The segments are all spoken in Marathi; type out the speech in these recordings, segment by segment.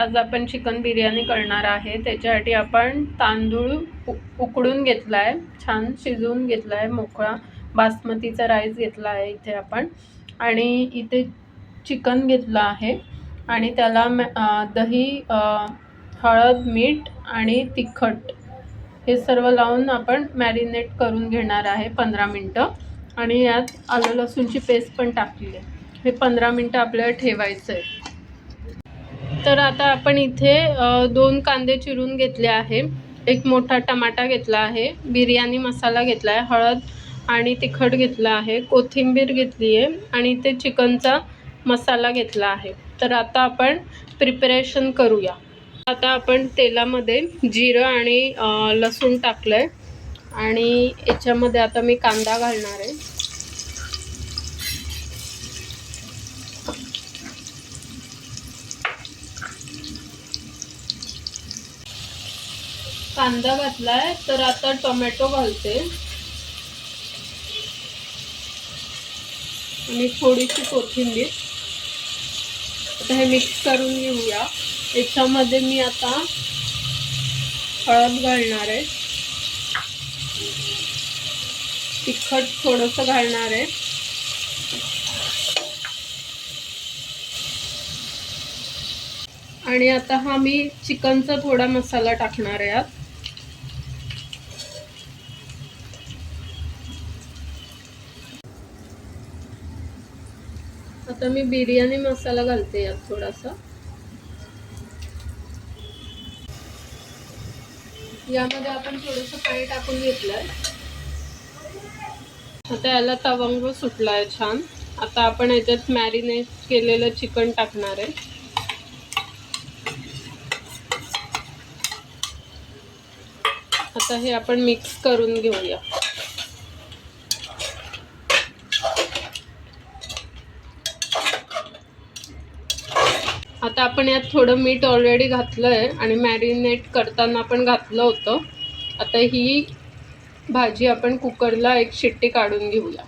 आज आपण चिकन बिर्याणी करणार आहे. त्याच्यासाठी आपण तांदूळ उ उकडून घेतला आहे छान शिजवून घेतला आहे मोकळा बासमतीचा राईस घेतला आहे इथे आपण. आणि इथे चिकन घेतलं आहे. आणि त्याला मॅ दही हळद मीठ आणि तिखट हे सर्व लावून आपण मॅरिनेट करून घेणार आहे पंधरा मिनटं. आणि यात आलं लसूणची पेस्ट पण टाकली आहे. हे पंधरा मिनटं आपल्याला ठेवायचं आहे तर आता आपण इथे दोन कांदे चिरून घेतले आहे. एक मोठा टमाटा घेतला आहे बिर्याणी मसाला घेतला आहे हळद आणि तिखट घेतला आहे कोथिंबीर घेतली आहे आणि इथे चिकनचा मसाला घेतला आहे. तर आता आपण प्रिपरेशन करूया. आता आपण तेलामध्ये जिरं आणि लसूण टाकलं आहे आणि याच्यामध्ये आता मी कांदा घालणार आहे. कांदा घातलाय तर आता टोमॅटो घालते. आणि थोडीशी कोथिंबीर. आता हे मिक्स करून घेऊया. याच्यामध्ये मी आता हळद घालणार आहे. तिखट थोडंसं घालणार आहे. आणि आता हा मी चिकनचा थोडा मसाला टाकणार आहे यात. आता मी बिर्याणी मसाला घालते यात थोडासा. यामध्ये आपण थोडंसं पाणी टाकून घेतलंय. आता याला तवंग सुटलाय छान. आता आपण याच्यात मॅरिनेट केलेलं चिकन टाकणार आहे. आता हे आपण मिक्स करून घेऊया. आता आपण यात थोडं मीठ ऑलरेडी घातलं आहे आणि मॅरिनेट करताना पण घातलं होतं. आता ही भाजी आपण कुकरला एक शिट्टी काढून घेऊया.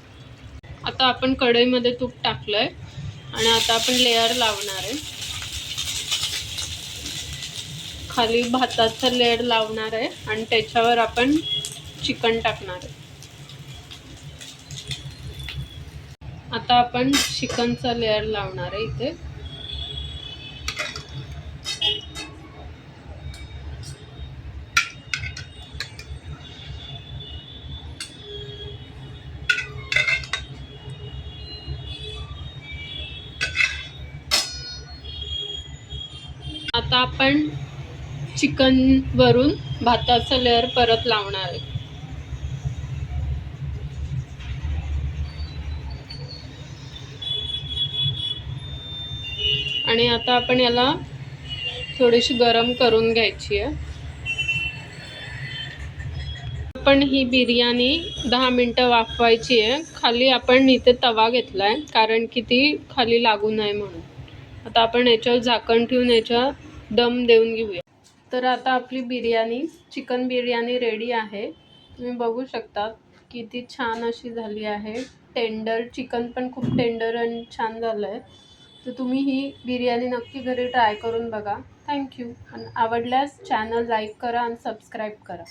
आता आपण कढईमध्ये तूप टाकलं आहे आणि आता आपण लेअर लावणार आहे. खाली भाताचा लेअर लावणार आहे आणि त्याच्यावर आपण चिकन टाकणार आहे. आता आपण चिकनचा लेअर लावणार आहे इथे. आता आपण चिकन वरून भाताचं लेअर परत लावणार आहे. आणि आता आपण याला थोडीशी गरम करून घ्यायची आहे. आपण ही बिर्याणी दहा मिनटं वाफवायची आहे. खाली आपण इथे तवा घेतला आहे कारण की ती खाली लागू नये म्हणून. आता आपण याच्यावर झाकण ठेवून याच्या दम देऊन घेऊया. तर आता आपली बिर्याणी चिकन बिर्याणी रेडी आहे. तुम्ही बघू शकता किती छान अशी झाली आहे. टेंडर चिकन पण खूप टेंडर आणि छान झालं आहे तर तुम्ही ही बिर्याणी नक्की घरी ट्राय करून बघा. थँक्यू आणि आवडल्यास चॅनल लाईक करा आणि सबस्क्राईब करा.